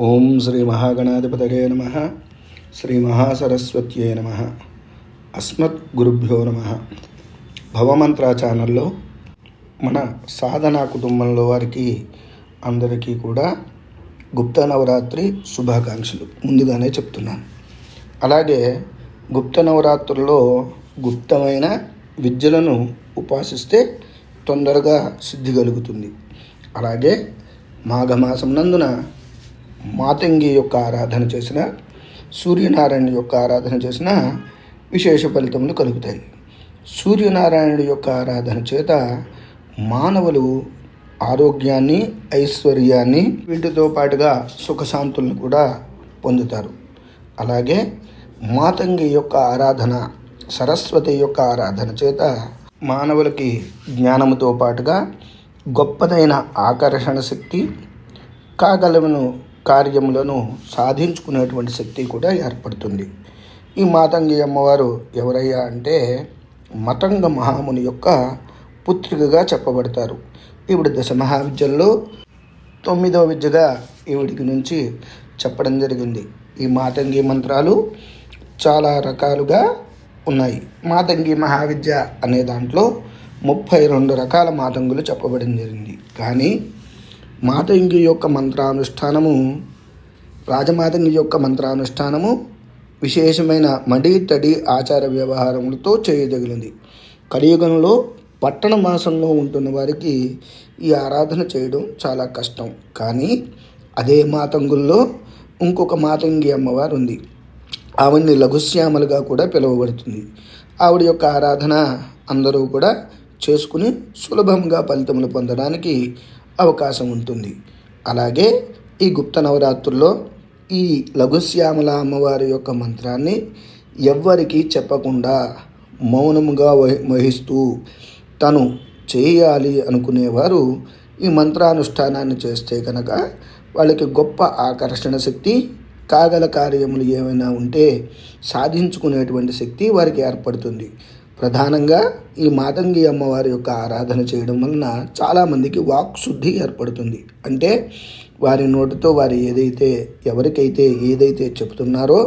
ఓం శ్రీ మహాగణాధిపతయే నమ. శ్రీ మహాసరస్వత్యే నమ. అస్మత్ గురుభ్యో నమ. భవమంత్ర ఛానల్లో మన సాధనా కుటుంబంలో వారికి అందరికీ కూడా గుప్త నవరాత్రి శుభాకాంక్షలు. ముందుగానే చెప్తున్నాను. అలాగే గుప్త నవరాత్రుల్లో గుప్తమైన విద్యలను ఉపాసిస్తే తొందరగా సిద్ధి కలుగుతుంది. అలాగే మాఘమాసం నందున మాతంగి యొక్క ఆరాధన చేసిన సూర్యనారాయణ యొక్క ఆరాధన చేసిన విశేష ఫలితములు కలుగుతాయి. సూర్యనారాయణుడి యొక్క ఆరాధన చేత మానవులు ఆరోగ్యాన్ని ఐశ్వర్యాన్ని వీటితో పాటుగా సుఖశాంతులను కూడా పొందుతారు. అలాగే మాతంగి యొక్క ఆరాధన సరస్వతి యొక్క ఆరాధన చేత మానవులకి జ్ఞానముతో పాటుగా గొప్పదైన ఆకర్షణ శక్తి కాగలమును కార్యములను సాధించుకునేటువంటి శక్తి కూడా ఏర్పడుతుంది. ఈ మాతంగి అమ్మవారు ఎవరయ్యా అంటే మతంగ మహాముని యొక్క పుత్రికగా చెప్పబడతారు. ఈవిడ దశ మహావిద్యల్లో తొమ్మిదవ విద్యగా ఈవిడికి నుంచి చెప్పడం జరిగింది. ఈ మాతంగి మంత్రాలు చాలా రకాలుగా ఉన్నాయి. మాతంగి మహావిద్య అనే దాంట్లో ముప్పై రెండు రకాల మాతంగులు చెప్పబడి జరిగింది. కానీ మాతంగి యొక్క మంత్రానుష్ఠానము రాజమాతంగి యొక్క మంత్రానుష్ఠానము విశేషమైన మడి తడి ఆచార వ్యవహారములతో చేయదగినది. కలియుగంలో పట్టణ మాసంలో ఉంటున్న వారికి ఈ ఆరాధన చేయడం చాలా కష్టం. కానీ అదే మాతంగుల్లో ఇంకొక మాతంగి అమ్మవారు ఉంది ఆవిడ్ని లఘుశ్యామలుగా కూడా పిలువబడుతుంది. ఆవిడ యొక్క ఆరాధన అందరూ కూడా చేసుకుని సులభంగా ఫలితములు పొందడానికి అవకాశం ఉంటుంది. అలాగే ఈ గుప్త నవరాత్రుల్లో ఈ లఘుశ్యామల అమ్మవారి యొక్క మంత్రాన్ని ఎవ్వరికీ చెప్పకుండా మౌనముగా వహి వహిస్తూ తను చేయాలి అనుకునేవారు ఈ మంత్రానుష్ఠానాన్ని చేస్తే కనుక వాళ్ళకి గొప్ప ఆకర్షణ శక్తి కాగల కార్యములు ఏమైనా ఉంటే సాధించుకునేటువంటి శక్తి వారికి ఏర్పడుతుంది. ప్రధానంగా ఈ మాతంగి అమ్మవారి యొక్క ఆరాధన చేయడం వలన చాలామందికి వాక్ శుద్ధి ఏర్పడుతుంది. అంటే వారి నోటితో వారు ఏదైతే ఎవరికైతే ఏదైతే చెప్తున్నారో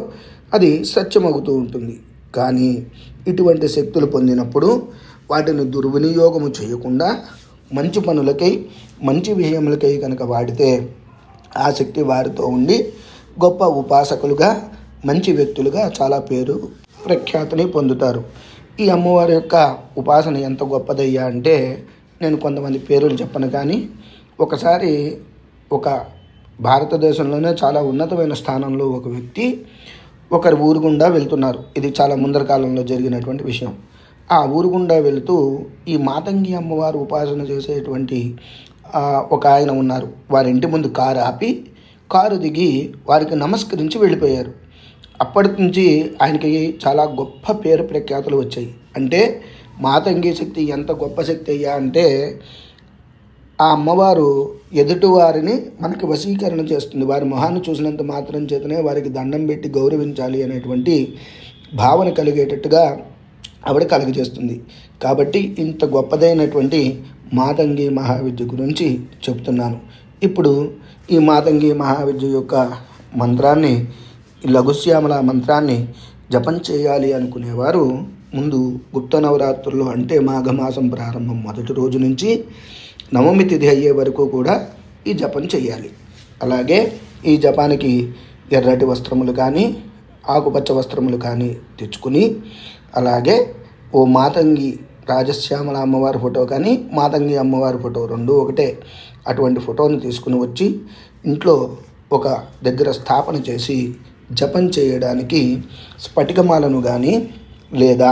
అది సత్యమవుతూ ఉంటుంది. కానీ ఇటువంటి శక్తులు పొందినప్పుడు వాటిని దుర్వినియోగము చేయకుండా మంచి పనులకై మంచి విషయములకై కనుక వాడితే ఆ శక్తి వారితో ఉండి గొప్ప ఉపాసకులుగా మంచి వ్యక్తులుగా చాలా పేరు ప్రఖ్యాతిని పొందుతారు. ఈ అమ్మవారి యొక్క ఉపాసన ఎంత గొప్పదయ్యా అంటే నేను కొంతమంది పేర్లు చెప్పను కానీ ఒకసారి ఒక భారతదేశంలోనే చాలా ఉన్నతమైన స్థానంలో ఒక వ్యక్తి ఒకరి ఊరు గుండా వెళ్తున్నారు. ఇది చాలా ముందర కాలంలో జరిగినటువంటి విషయం. ఆ ఊరు గుండా వెళుతూ ఈ మాతంగి అమ్మవారు ఉపాసన చేసేటువంటి ఒక ఆయన ఉన్నారు. వారి ఇంటి ముందు కారు ఆపి కారు దిగి వారికి నమస్కరించి వెళ్ళిపోయారు. అప్పటి నుంచి ఆయనకి చాలా గొప్ప పేరు ప్రఖ్యాతులు వచ్చాయి. అంటే మాతంగి శక్తి ఎంత గొప్ప శక్తి అయ్యా అంటే ఆ అమ్మవారు ఎదుటివారిని మనకి వశీకరణ చేస్తుంది. వారి మొహాన్ని చూసినంత మాత్రం చేతనే వారికి దండం పెట్టి గౌరవించాలి అనేటువంటి భావన కలిగేటట్టుగా ఆవిడ కలుగజేస్తుంది. కాబట్టి ఇంత గొప్పదైనటువంటి మాతంగి మహావిద్య గురించి చెప్తున్నాను. ఇప్పుడు ఈ మాతంగి మహావిద్య యొక్క మంత్రాన్ని లఘుశ్యామల మంత్రాన్ని జపం చేయాలి అనుకునేవారు. ముందు గుప్త నవరాత్రులు అంటే మాఘమాసం ప్రారంభం మొదటి రోజు నుంచి నవమి తిథి అయ్యే వరకు కూడా ఈ జపం చేయాలి. అలాగే ఈ జపానికి ఎర్రటి వస్త్రములు కానీ ఆకుపచ్చ వస్త్రములు కానీ తెచ్చుకుని అలాగే ఓ మాతంగి రాజశ్యామల అమ్మవారి ఫోటో కానీ మాతంగి అమ్మవారి ఫోటో రెండు ఒకటే అటువంటి ఫోటోని తీసుకుని వచ్చి ఇంట్లో ఒక దగ్గర స్థాపన చేసి జపం చేయడానికి స్ఫటికమాలను కానీ లేదా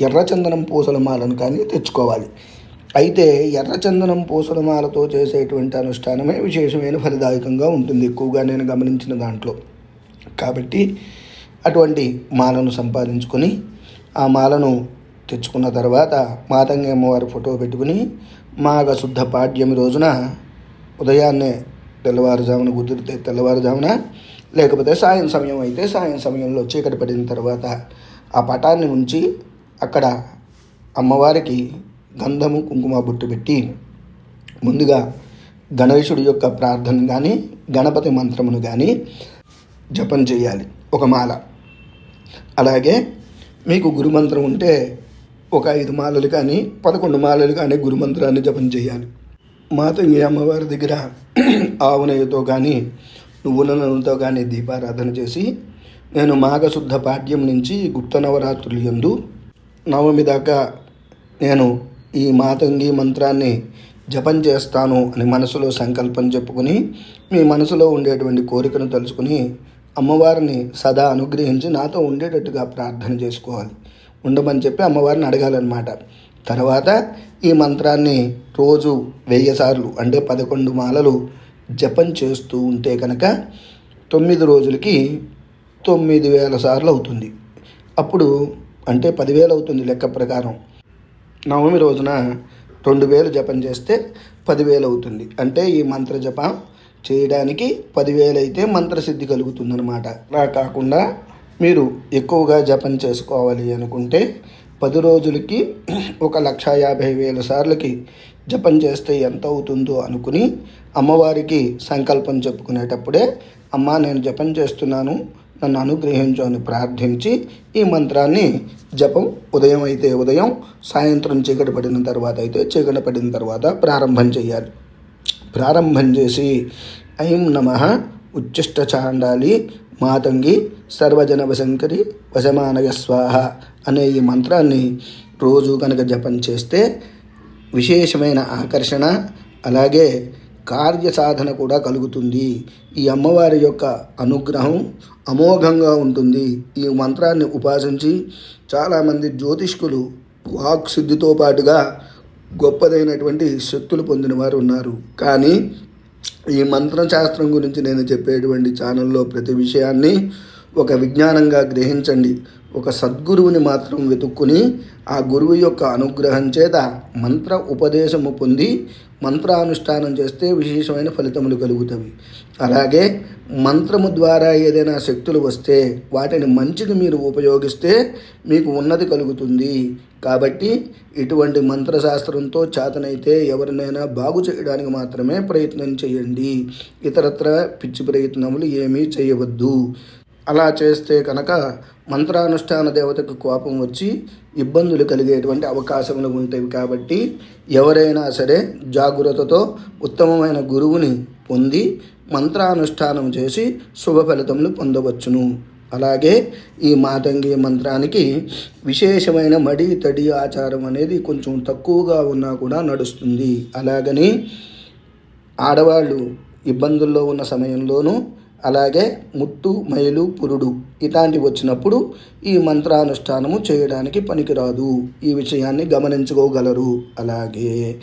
ఎర్రచందనం పూసల మాలను కానీ తెచ్చుకోవాలి. అయితే ఎర్రచందనం పూసల మాలతో చేసేటువంటి అనుష్ఠానమే విశేషమైన ఫలిదాయకంగా ఉంటుంది. ఎక్కువగా నేను గమనించిన దాంట్లో. కాబట్టి అటువంటి మాలను సంపాదించుకొని ఆ మాలను తెచ్చుకున్న తర్వాత మాతంగి అమ్మవారి ఫోటో పెట్టుకుని మాఘ శుద్ధ పాడ్యమి రోజున ఉదయాన్నే తెల్లవారుజామున కుదిరితే తెల్లవారుజామున లేకపోతే సాయం సమయం అయితే సాయం సమయంలో చీకటి పడిన తర్వాత ఆ పటాన్ని ఉంచి అక్కడ అమ్మవారికి గంధము కుంకుమ బొట్టు పెట్టి ముందుగా గణేశుడి యొక్క ప్రార్థన కానీ గణపతి మంత్రమును కానీ జపం చేయాలి. ఒక మాల. అలాగే మీకు గురుమంత్రం ఉంటే ఒక ఐదు మాలలు కానీ పదకొండు మాలలు కానీ గురుమంత్రాన్ని జపం చేయాలి. మాతంగి అమ్మవారి దగ్గర ఆవు నెయ్యితో కానీ నువ్వుల నూనెతో కానీ దీపారాధన చేసి నేను మాఘశుద్ధ పాడ్యం నుంచి గుప్త నవరాత్రులు ఎందు నవమి దాకా నేను ఈ మాతంగి మంత్రాన్ని జపం చేస్తాను అని మనసులో సంకల్పం చెప్పుకుని మీ మనసులో ఉండేటువంటి కోరికను తలుచుకుని అమ్మవారిని సదా అనుగ్రహించి నాతో ఉండేటట్టుగా ప్రార్థన చేసుకోవాలి. ఉండమని చెప్పి అమ్మవారిని అడగాలన్నమాట. తర్వాత ఈ మంత్రాన్ని రోజు వెయ్యి సార్లు అంటే పదకొండు మాలలు జపం చేస్తూ ఉంటే కనుక తొమ్మిది రోజులకి తొమ్మిది వేల సార్లు అవుతుంది. అప్పుడు అంటే పదివేలు అవుతుంది లెక్క ప్రకారం. నవమి రోజున రెండు వేలు జపం చేస్తే పదివేలు అవుతుంది. అంటే ఈ మంత్ర జపం చేయడానికి పదివేలు అయితే మంత్రసిద్ధి కలుగుతుందనమాట అలా కాకుండా మీరు ఎక్కువగా జపం చేసుకోవాలి అనుకుంటే పది రోజులకి ఒక లక్ష యాభై వేల సార్లకి జపం చేస్తే ఎంత అవుతుందో అనుకుని అమ్మవారికి సంకల్పం చెప్పుకునేటప్పుడే అమ్మ నేను జపం చేస్తున్నాను. నన్ను అనుగ్రహించు అని ప్రార్థించి ఈ మంత్రాన్ని జపం ఉదయం అయితే ఉదయం సాయంత్రం చీకటి పడిన తర్వాత అయితే చీకటి పడిన తర్వాత ప్రారంభం చేయాలి. ప్రారంభం చేసి ఐం నమ ఉచ్చిష్ట చాండాలి మాతంగి సర్వజన వశంకరి వశమానయ స్వాహ అనే ఈ మంత్రాన్ని రోజు కనుక జపం చేస్తే విశేషమైన ఆకర్షణ అలాగే కార్య సాధన కూడా కలుగుతుంది. ఈ అమ్మవారి యొక్క అనుగ్రహం అమోఘంగా ఉంటుంది. ఈ మంత్రాన్ని ఉపాసించి చాలామంది జ్యోతిష్కులు వాక్ సిద్ధితో పాటుగా గొప్పదైనటువంటి శక్తులు పొందిన వారు ఉన్నారు. కానీ ఈ మంత్రశాస్త్రం గురించి నేను చెప్పేటువంటి ఛానల్లో ప్రతి విషయాన్ని ఒక విజ్ఞానంగా గ్రహించండి. ఒక సద్గురువుని మాత్రం వెతుక్కుని ఆ గురువు యొక్క అనుగ్రహం చేత మంత్ర ఉపదేశము పొంది మంత్రానుష్ఠానం చేస్తే విశేషమైన ఫలితములు కలుగుతాయి అలాగే మంత్రము ద్వారా ఏదైనా శక్తులు వస్తే వాటిని మంచిని మీరు ఉపయోగిస్తే మీకు ఉన్నతి కలుగుతుంది. కాబట్టి ఇటువంటి మంత్రశాస్త్రంతో చేతనైతే ఎవరినైనా బాగు చేయడానికి మాత్రమే ప్రయత్నం చేయండి. ఇతరత్ర పిచ్చి ప్రయత్నములు ఏమీ చేయవద్దు. అలా చేస్తే కనుక మంత్రానుష్ఠాన దేవతకు కోపం వచ్చి ఇబ్బందులు కలిగేటువంటి అవకాశములు ఉంటాయి కాబట్టి ఎవరైనా సరే జాగ్రత్తతో ఉత్తమమైన గురువుని పొంది మంత్రానుష్ఠానం చేసి శుభ ఫలితములు పొందవచ్చును. అలాగే ఈ మాతంగి మంత్రానికి విశేషమైన మడి తడి ఆచారం అనేది కొంచెం తక్కువగా ఉన్నా కూడా నడుస్తుంది. అలాగని ఆడవాళ్ళు ఇబ్బందుల్లో ఉన్న సమయంలోనూ అలాగే ముట్టు మైలు పురుడు ఇలాంటివి వచ్చినప్పుడు ఈ మంత్రానుష్ఠానము చేయడానికి పనికిరాదు. ఈ విషయాన్ని గమనించుకోగలరు. అలాగే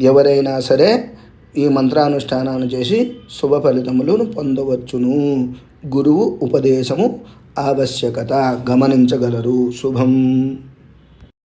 ఎవరైనా సరే ఈ మంత్రానుష్ఠానాన్ని చేసి శుభ ఫలితములను పొందవచ్చును. గురువు ఉపదేశము ఆవశ్యకత. గమనించగలరు. శుభం.